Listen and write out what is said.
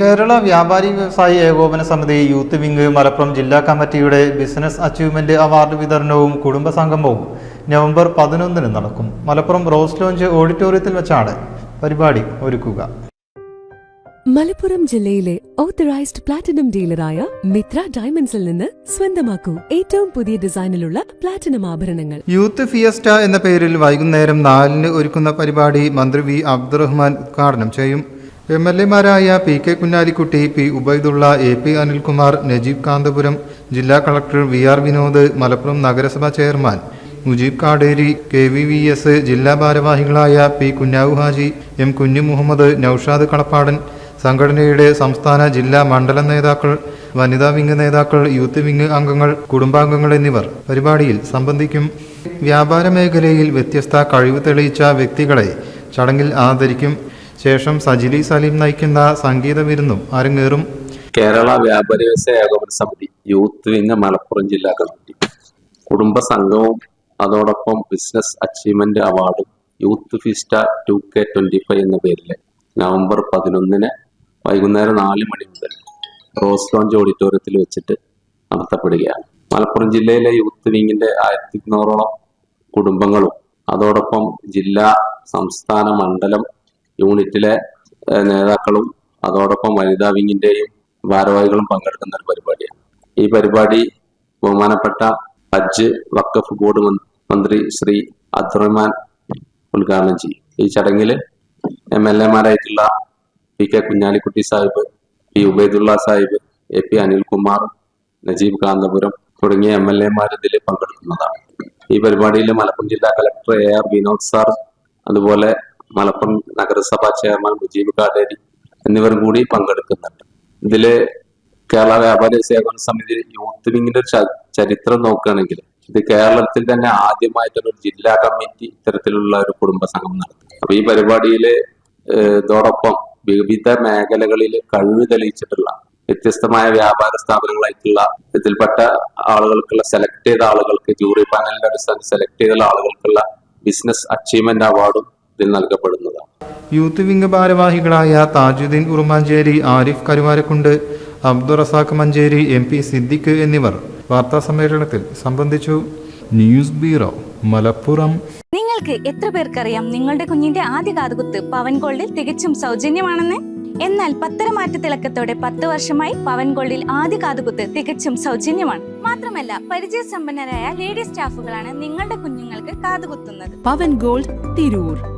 കേരള വ്യാപാരി വ്യവസായി ഏകോപന സമിതി യൂത്ത് വിംഗ് മലപ്പുറം ജില്ലാ കമ്മിറ്റിയുടെ ബിസിനസ് അച്ചീവ്മെന്റ് അവാർഡ് വിതരണവും കുടുംബസംഗമവും നവംബർ പതിനൊന്നിന് നടക്കും. മലപ്പുറം റോസ് ലോഞ്ച് ഓഡിറ്റോറിയത്തിൽ വെച്ചാണ് പരിപാടി ഒരുക്കുക. മലപ്പുറം ജില്ലയിലെ ഓത്തറൈസ്ഡ് പ്ലാറ്റിനം ഡീലറായ മിത്ര ഡയമണ്ട്സിൽ നിന്ന് സ്വന്തമാക്കൂ. ഏറ്റവും പുതിയ ഡിസൈനിലുള്ള പ്ലാറ്റിനം ആഭരണങ്ങൾ. യൂത്ത് ഫിയസ്റ്റ എന്ന പേരിൽ വൈകുന്നേരം നാലിന് ഒരുക്കുന്ന പരിപാടി മന്ത്രി വി അബ്ദുറഹ്മാൻ ഉദ്ഘാടനം ചെയ്യും. M L എമാരായ P K Kunhalikutty P Ubaidulla A P Anilkumar Najeeb Kanthapuram ജില്ലാ collector V R Vinod Malappuram നഗരസഭാ chairman Mujeeb Kaderi K V V S ജില്ലാ ഭാരവാഹികളായ പി കുഞ്ഞാവു ഹാജി എം കുഞ്ഞു മുഹമ്മദ് നൌഷാദ് കളപ്പാടൻ സംഘടനയുടെ സംസ്ഥാന ജില്ലാ മണ്ഡലം നേതാക്കൾ വനിതാ വിംഗ് നേതാക്കൾ യൂത്ത് വിംഗ് അംഗങ്ങൾ കുടുംബാംഗങ്ങൾ എന്നിവർ പരിപാടിയിൽ സംബന്ധിക്കും. വ്യാപാര മേഖലയിൽ വ്യത്യസ്ത കഴിവ് തെളിയിച്ച വ്യക്തികളെ ചടങ്ങിൽ ആദരിക്കും. ശേഷം സജിലി സലീം നയിക്കുന്ന സംഗീത വിരുന്നും അരങ്ങേറും. കേരള വ്യാപാര വ്യവസായ ഏകോപന സമിതി യൂത്ത് വിങ് മലപ്പുറം ജില്ലാ കമ്മിറ്റി. കുടുംബ സംഘവും അതോടൊപ്പം ബിസിനസ് അച്ചീവ്മെന്റ് അവാർഡും youth fiesta two K twenty five എന്ന പേരിൽ നവംബർ പതിനൊന്നിന് വൈകുന്നേരം നാല് മണി മുതൽ റോസ് ലോഞ്ച് ഓഡിറ്റോറിയത്തിൽ വെച്ചിട്ട് നടത്തപ്പെടുകയാണ്. മലപ്പുറം ജില്ലയിലെ യൂത്ത് വിങ്ങിന്റെ ആയിരത്തി ഇരുന്നൂറോളം കുടുംബങ്ങളും അതോടൊപ്പം ജില്ലാ സംസ്ഥാന മണ്ഡലം യൂണിറ്റിലെ നേതാക്കളും അതോടൊപ്പം വനിതാ വിങ്ങിന്റെയും ഭാരവാഹികളും പങ്കെടുക്കുന്ന ഒരു പരിപാടിയാണ്. ഈ പരിപാടി ബഹുമാനപ്പെട്ട ഹജ്ജ് വക്കഫ് ബോർഡ് മന്ത്രി- ശ്രീ അബ്ദുറഹ്മാൻ ഉദ്ഘാടനം ചെയ്യും. ഈ ചടങ്ങിൽ M L എമാരായിട്ടുള്ള P K Kunhalikutty Sahib P Ubaidulla Sahib A P Anilkumar Najeeb Kanthapuram തുടങ്ങിയ എം എൽ എമാർ ഇതിൽ പങ്കെടുക്കുന്നതാണ്. ഈ പരിപാടിയിൽ മലപ്പുറം ജില്ലാ collector A R Vinod sir അതുപോലെ മലപ്പുറം നഗരസഭാ ചെയർമാൻ മുജീബ് കാടേരി എന്നിവരും കൂടി പങ്കെടുക്കുന്നുണ്ട്. ഇതിൽ കേരള വ്യാപാരി സേവന സമിതി യൂത്ത് വിങ്ങിന്റെ ഒരു ചരിത്രം നോക്കുകയാണെങ്കിൽ ഇത് കേരളത്തിൽ തന്നെ ആദ്യമായിട്ടൊരു ജില്ലാ കമ്മിറ്റി ഇത്തരത്തിലുള്ള ഒരു കുടുംബ സംഘം നടത്തും അപ്പൊ ഈ പരിപാടിയിൽ ഇതോടൊപ്പം വിവിധ മേഖലകളിൽ കഴിവ് തെളിയിച്ചിട്ടുള്ള വ്യത്യസ്തമായ വ്യാപാര സ്ഥാപനങ്ങളായിട്ടുള്ള ഇതിൽപ്പെട്ട ആളുകൾക്കുള്ള സെലക്ട് ചെയ്ത ആളുകൾക്ക് ജൂറി പാനലിന്റെ അടിസ്ഥാനത്തിൽ സെലക്ട് ചെയ്ത ആളുകൾക്കുള്ള ബിസിനസ് അച്ചീവ്മെന്റ് അവാർഡും ഇതിൽ നൽകപ്പെടുന്നതാണ്. യൂത്ത് വിംഗ് ഭാരവാഹികളായ താജുദ്ദീൻ ഉറുമാഞ്ചേരി ആരിഫ് കരുവാരക്കുണ്ട് അബ്ദുറസാഖ് മഞ്ചേരി എം പി സിദ്ദിഖ് എന്നിവർ വാർത്താ സമ്മേളനത്തിൽ സംബന്ധിച്ചു. News bureau Malappuram. നിങ്ങൾക്ക് എത്ര പേർക്കറിയാം നിങ്ങളുടെ കുഞ്ഞിന്റെ ആദ്യ കാതുകുത്ത് പവൻ ഗോൾഡിൽ തികച്ചും സൗജന്യമാണെന്ന്? എന്നാൽ പത്തര മാറ്റ തിളക്കത്തോടെ പത്ത് വർഷമായി പവൻ ഗോൾഡിൽ ആദ്യ കാതുകുത്ത് തികച്ചും സൗജന്യമാണ്. മാത്രമല്ല പരിചയസമ്പന്നരായ ലേഡി സ്റ്റാഫുകളാണ് നിങ്ങളുടെ കുഞ്ഞുങ്ങൾക്ക് കാതുകുത്തുന്നത്. Pavan gold Tirur.